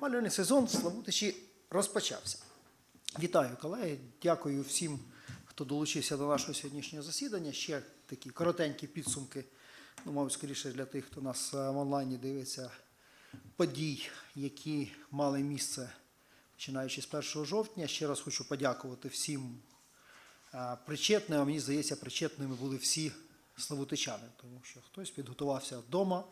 Опалювальний сезон в Славутичі розпочався. Вітаю, колеги. Дякую всім, хто долучився до нашого сьогоднішнього засідання. Ще такі коротенькі підсумки, ну, мабуть, скоріше для тих, хто нас е, в онлайні дивиться, подій, які мали місце починаючи з 1 жовтня. Ще раз хочу подякувати всім е, причетним, мені здається, причетними були всі славутичани, тому що хтось підготувався вдома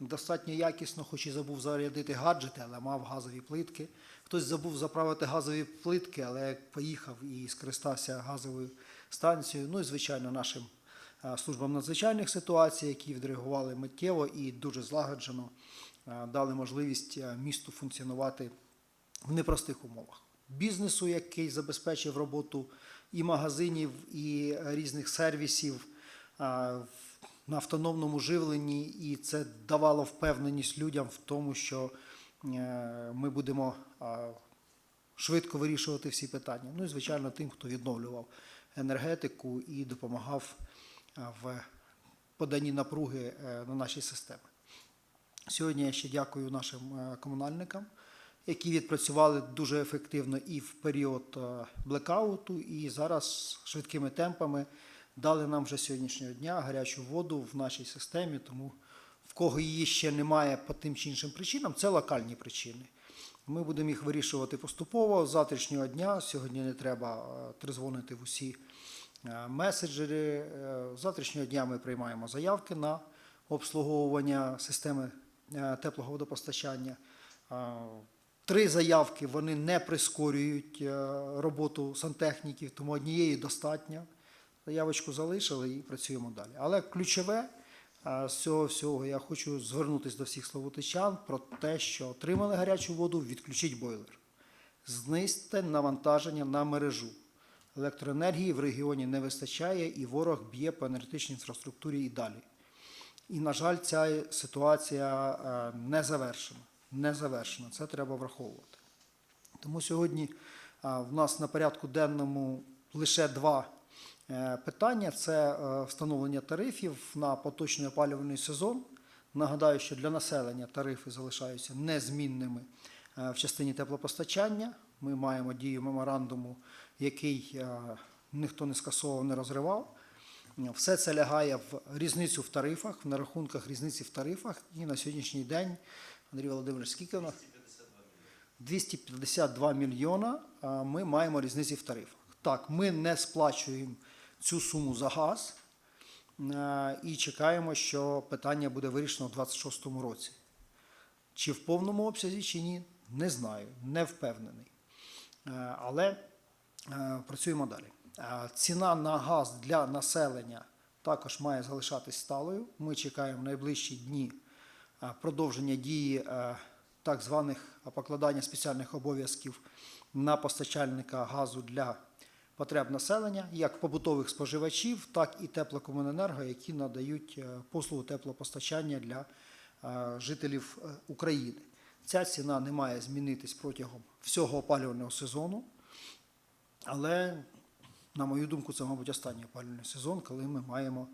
достатньо якісно, хоч і забув зарядити гаджети, але мав газові плитки. Хтось забув заправити газові плитки, але поїхав і скористався газовою станцією. Ну і, звичайно, нашим службам надзвичайних ситуацій, які відреагували миттєво і дуже злагоджено дали можливість місту функціонувати в непростих умовах. Бізнесу, який забезпечив роботу і магазинів, і різних сервісів на автономному живленні, і це давало впевненість людям в тому, що е, ми будемо швидко вирішувати всі питання. Ну і звичайно, тим, хто відновлював енергетику і допомагав в поданні напруги е, на наші системи. Сьогодні я ще дякую нашим е, комунальникам, які відпрацювали дуже ефективно і в період блекауту, і зараз швидкими темпами дали нам вже сьогоднішнього дня гарячу воду в нашій системі. Тому в кого її ще немає по тим чи іншим причинам, це локальні причини. Ми будемо їх вирішувати поступово з завтрашнього дня. Сьогодні не треба е, тризвонити в усі е, меседжери. Е, З завтрашнього дня ми приймаємо заявки на обслуговування системи теплого водопостачання. Три заявки вони не прискорюють роботу сантехніків, тому однієї достатньо. Заявочку залишили і працюємо далі. Але ключове е, з цього всього я хочу звернутися до всіх словотичан про те, що отримали гарячу воду, відключіть бойлер. Знизьте навантаження на мережу. Електроенергії в регіоні не вистачає, і ворог б'є по енергетичній інфраструктурі і далі. І, на жаль, ця ситуація е, не завершена. Не завершена. Це треба враховувати. Тому сьогодні в нас на порядку денному лише два е, питання: це е, встановлення тарифів на поточний опалювальний сезон. Нагадаю, що для населення тарифи залишаються незмінними е, в частині теплопостачання. Ми маємо дію меморандуму, який е, ніхто не скасовував, не розривав. Все це лягає в різницю в тарифах, в нарахунках різниці в тарифах. І на сьогоднішній день, Андрій Володимирович, скільки у нас? 252 мільйона ми маємо різниці в тарифах. Так, ми не сплачуємо цю суму за газ і чекаємо, що питання буде вирішено у 2026 році. Чи в повному обсязі, чи ні, не знаю, не впевнений. Е, Але е, працюємо далі. Е, Ціна на газ для населення також має залишатись сталою. Ми чекаємо найближчі дні е, продовження дії е, так званих е, покладання спеціальних обов'язків на постачальника газу для потреб населення, як побутових споживачів, так і теплокомуненерго, які надають е, послугу теплопостачання для е, жителів е, України. Ця ціна не має змінитись протягом всього опалювального сезону, але, на мою думку, це, мабуть, останній опалювальний сезон, коли ми маємо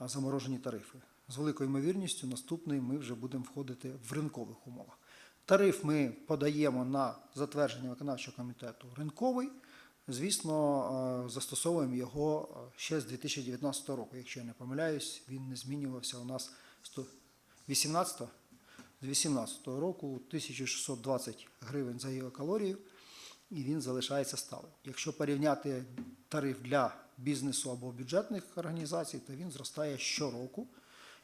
заморожені тарифи. З великою ймовірністю, наступний ми вже будемо входити в ринкових умовах. Тариф ми подаємо на затвердження виконавчого комітету ринковий. Звісно, е, застосовуємо його е, ще з 2019 року. Якщо я не помиляюсь, він не змінювався у нас з 18 з 2018 року 1620 гривень за гігакалорію, і він залишається сталим. Якщо порівняти тариф для бізнесу або бюджетних організацій, то він зростає щороку.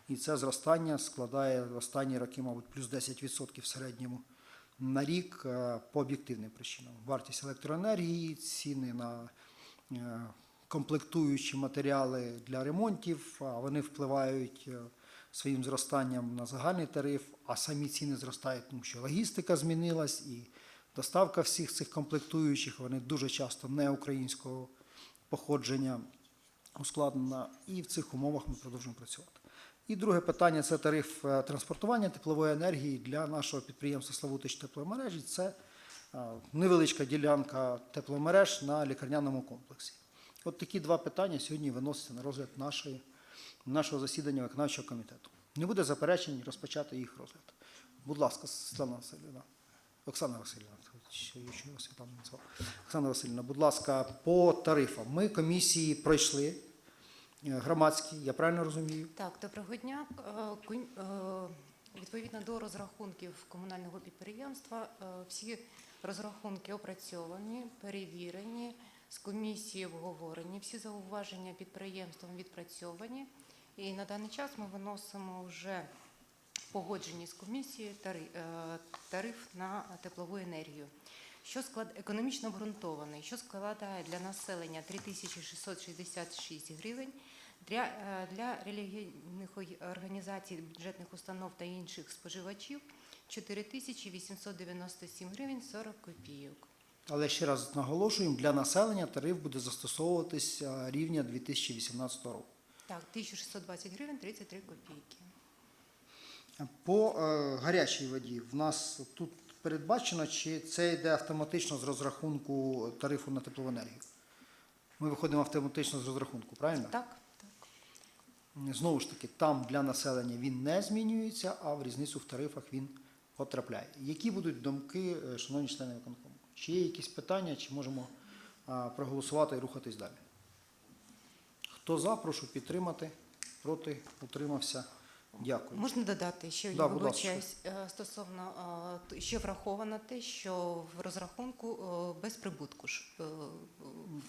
І це зростання складає в останні роки, мабуть, плюс 10% в середньому на рік е, по об'єктивним причинам. Вартість електроенергії, ціни на е, комплектуючі матеріали для ремонтів, вони впливають е, своїм зростанням на загальний тариф, а самі ціни зростають, тому що логістика змінилась і доставка всіх цих комплектуючих, вони дуже часто не українського походження ускладнена, і в цих умовах ми продовжуємо працювати. І друге питання це тариф е, транспортування теплової енергії для нашого підприємства Славутич тепломережі. Це е, невеличка ділянка тепломереж на лікарняному комплексі. От такі два питання сьогодні виносяться на розгляд нашої, нашого засідання виконавчого комітету. Не буде заперечень розпочати їх розгляд. Будь ласка, Світлана Васильівна. Оксана Васильівна. Оксана Васильівна, будь ласка, по тарифам. Ми комісії пройшли е, громадські, я правильно розумію? Так, доброго дня. Е, е, Відповідно до розрахунків комунального підприємства, всі розрахунки опрацьовані, перевірені, з комісії обговорені, всі зауваження підприємством відпрацьовані. І на даний час ми виносимо вже погоджені з комісією тари- тариф на теплову енергію. Що склад економічно обґрунтований, що складає для населення 3666 гривень, для, е, для релігійних організацій, бюджетних установ та інших споживачів 4897 гривень 40 копійок. Але ще раз наголошуємо, для населення тариф буде застосовуватися рівня 2018 року. Так, 1620 гривень 33 копійки. По е, гарячій воді в нас тут передбачено, чи це йде автоматично з розрахунку тарифу на теплову енергію? Ми виходимо автоматично з розрахунку, правильно? Так. Знову ж таки, там для населення він не змінюється, а в різницю в тарифах він потрапляє. Які будуть думки, е, шановні члени виконкому? Чи є якісь питання, чи можемо проголосувати і рухатись далі? Хто за, прошу підтримати. Проти, утримався. Дякую. Можна додати, що Да, я вибачаюсь е, стосовно ще враховано те, що в розрахунку е, без прибутку ж е,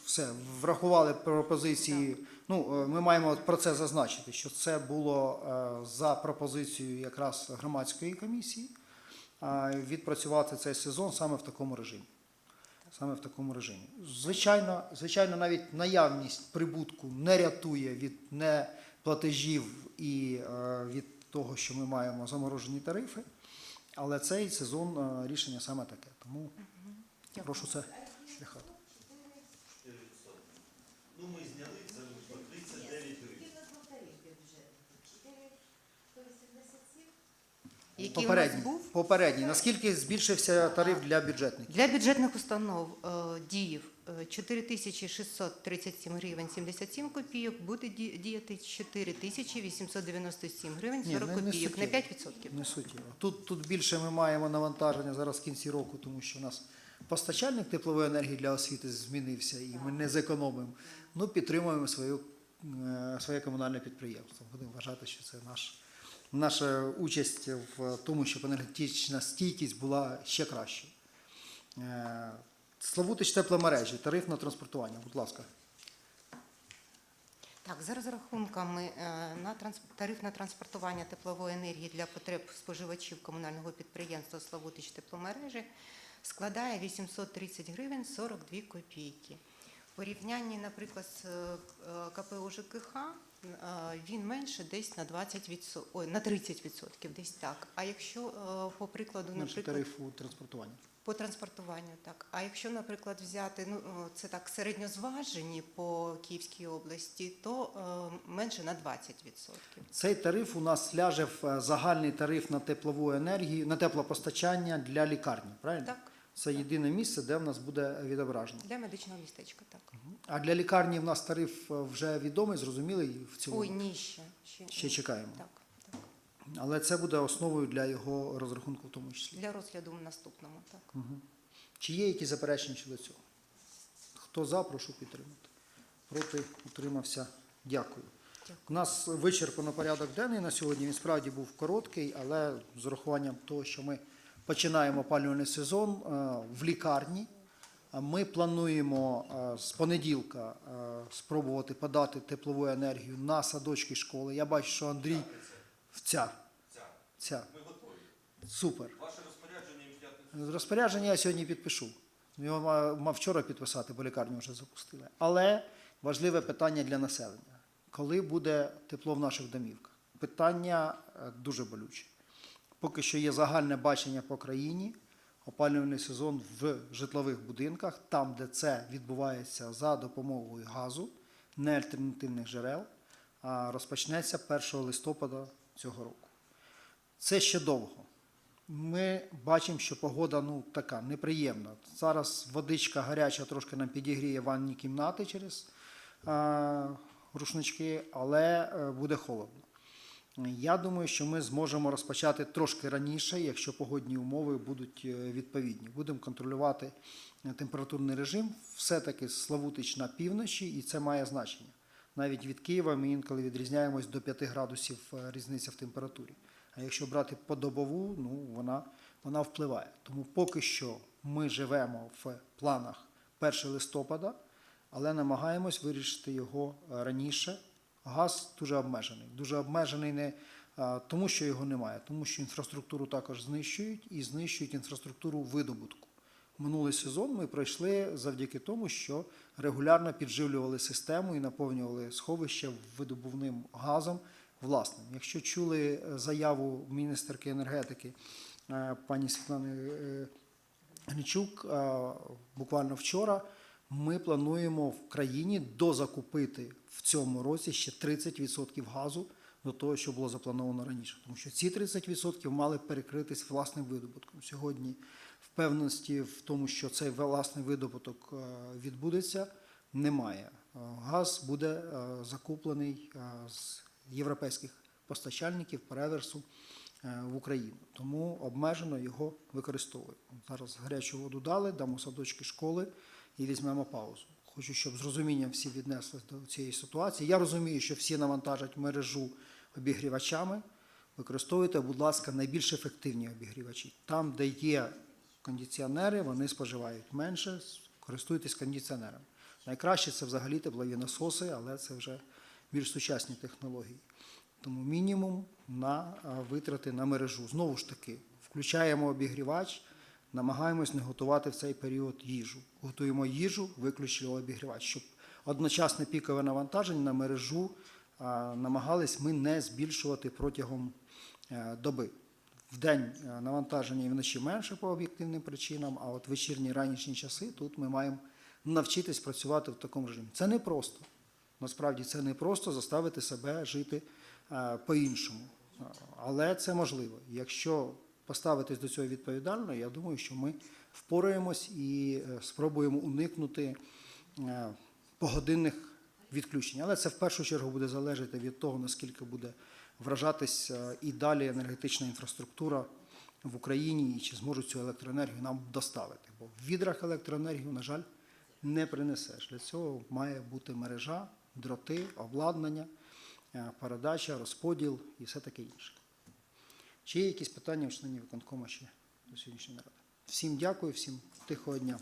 Все, врахували пропозиції. Ну, е, ми маємо про це зазначити, що це було за пропозицією якраз громадської комісії відпрацювати цей сезон саме в такому режимі. Саме в такому режимі. Звичайно, звичайно, навіть наявність прибутку не рятує від неплатежів і е, від того, що ми маємо заморожені тарифи. Але цей сезон е, рішення саме таке. Тому Дякую. прошу це шляхати. Ну, ми зняли це вийшло 39 гривень. Який у нас був попередній. Наскільки збільшився тариф для бюджетників? Для бюджетних установ е, діїв е, 4637 гривень 77 копійок, буде ді- діяти 4897 гривень Ні, 40 не- не копійок на суттєво. 5%. Не суттєво. Тут, тут більше ми маємо навантаження зараз в кінці року, тому що у нас постачальник теплової енергії для освіти змінився і ми не зекономимо. Ну, підтримуємо свою, е, своє комунальне підприємство. Будемо вважати, що це наш, наша участь в тому, щоб енергетична стійкість була ще кращою. Е, Славутич тепломережі, тариф на транспортування, будь ласка. Так, за розрахунками е, на тариф на транспортування теплової енергії для потреб споживачів комунального підприємства Славутич тепломережі складає 830 гривень 42 копійки. Порівнянні, наприклад, з е, е, КП ОЖКХ е, він менше десь на 20%, ой, на 30%, десь так. А якщо, е, по прикладу, наприклад, тарифу транспортування. по транспортуванню, так. А якщо, наприклад, взяти ну це так середньозважені по Київській області, то е, менше на 20%. Цей тариф у нас ляже в загальний тариф на теплову енергію, на теплопостачання для лікарні, правильно? Так, Це єдине місце, де в нас буде відображено. для медичного містечка, так. А для лікарні в нас тариф е, вже відомий, зрозумілий в цілому. Ой, ні, ще. Ще, Ще чекаємо. Так, так. Але це буде основою для його розрахунку в тому числі. Для розгляду в наступному, так. Мгм. Чи є якісь заперечення щодо цього? Хто за, прошу підтримати. Проти утримався. Дякую. Дякую. У нас вичерпано порядок денний на сьогодні. Він справді був короткий, але з урахуванням того, що ми починаємо опалювальний сезон е, в лікарні. Ми плануємо е, з понеділка е, спробувати подати теплову енергію на садочки школи. Я бачу, що Андрій в ця. Ми готові. Супер. Ваше розпорядження. Розпорядження я сьогодні підпишу. Його мав вчора підписати, бо лікарню вже запустили. Але важливе питання для населення. Коли буде тепло в наших домівках? Питання дуже болюче. Поки що є загальне бачення по країні, опалювальний сезон в житлових будинках, там, де це відбувається за допомогою газу, не альтернативних джерел, розпочнеться 1 листопада цього року. Це ще довго. Ми бачимо, що погода ну, така неприємна. Зараз водичка гаряча трошки нам підігріє ванні кімнати через а, рушнички, але е, буде холодно. Я думаю, що ми зможемо розпочати трошки раніше, якщо погодні умови будуть е, відповідні. Будемо контролювати е, температурний режим. Все-таки Славутич на півночі, і це має значення. Навіть від Києва ми інколи відрізняємось до 5 градусів е, різниця в температурі. А якщо брати подобову, ну вона, вона впливає. Тому поки що ми живемо в планах 1 листопада, але намагаємось вирішити його раніше. Газ дуже обмежений. Дуже обмежений не тому, що його немає, тому що інфраструктуру також знищують і знищують інфраструктуру видобутку. Минулий сезон ми пройшли завдяки тому, що регулярно підживлювали систему і наповнювали сховища видобувним газом власним. Якщо чули е, заяву міністерки енергетики е, пані Світлани е, Гничук, буквально вчора, ми плануємо в країні дозакупити в цьому році ще 30% газу до того, що було заплановано раніше. Тому що ці 30% мали перекритись власним видобутком. Сьогодні впевненості в тому, що цей власний видобуток е, відбудеться, немає. Е, Газ буде е, закуплений з європейських постачальників по реверсу е, в Україну. Тому обмежено його використовуємо. Зараз гарячу воду дали, дамо садочки школи і візьмемо паузу. Хочу, щоб з розумінням всі віднеслись до цієї ситуації. Я розумію, що всі навантажать мережу обігрівачами. Використовуйте, будь ласка, найбільш ефективні обігрівачі. Там, де є кондиціонери, вони споживають менше, користуйтесь кондиціонерами. Найкраще це взагалі теплові насоси, але це вже більш сучасні технології. Тому мінімум на витрати на мережу. Знову ж таки, включаємо обігрівач, намагаємось не готувати в цей період їжу. Готуємо їжу, виключили обігрівач, щоб одночасне пікове навантаження на мережу намагались ми не збільшувати протягом е, доби. В день е, навантаження і вночі менше по об'єктивним причинам, а от вечірні ранішні часи тут ми маємо навчитись працювати в такому режимі. Це не просто. Насправді це не просто заставити себе жити е, по-іншому. Але це можливо. Якщо поставитись до цього відповідально, я думаю, що ми впораємось і е, спробуємо уникнути е, погодинних відключень. Але це в першу чергу буде залежати від того, наскільки буде вражатись е, і далі енергетична інфраструктура в Україні, і чи зможуть цю електроенергію нам доставити. Бо в відрах електроенергію, на жаль, не принесеш. Для цього має бути мережа, дроти, обладнання, е, передача, розподіл і все таке інше. Чи є якісь питання у членів виконкома ще до сьогоднішньої наради? Всім дякую, всім тихого дня.